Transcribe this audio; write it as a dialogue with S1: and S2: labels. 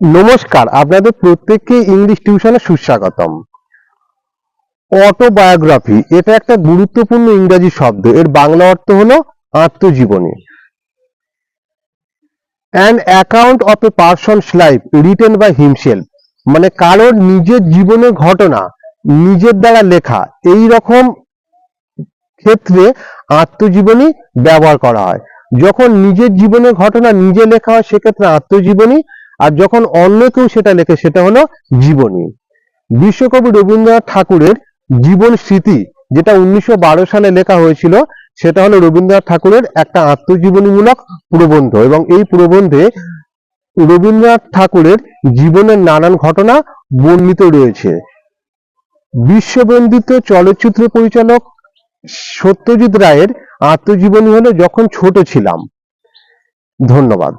S1: নমস্কার, আপনাদের প্রত্যেককে ইংলিশ টিউশনে সুস্বাগতম। অটোবায়োগ্রাফি এটা একটা গুরুত্বপূর্ণ ইংরাজি শব্দ, এর বাংলা অর্থ হলো আত্মজীবনী। An account of a person's life written by himself মানে কারোর নিজের জীবনের ঘটনা, নিজের দ্বারা লেখা, এই রকম ক্ষেত্রে আত্মজীবনী ব্যবহার করা হয়। যখন নিজের জীবনের ঘটনা নিজে লেখা হয়, সেক্ষেত্রে আত্মজীবনী আর যখন অন্য কেউ সেটা লেখে, সেটা হলো জীবনী। বিশ্বকবি রবীন্দ্রনাথ ঠাকুরের জীবন স্মৃতি, যেটা উনিশশো বারো সালে লেখা হয়েছিল, সেটা হলো রবীন্দ্রনাথ ঠাকুরের একটা আত্মজীবনীমূলক প্রবন্ধ। এবং এই প্রবন্ধে রবীন্দ্রনাথ ঠাকুরের জীবনের নানান ঘটনা বর্ণিত রয়েছে। বিশ্ববন্দিত চলচ্চিত্র পরিচালক সত্যজিৎ রায়ের আত্মজীবনী হলো, যখন ছোট ছিলাম। ধন্যবাদ।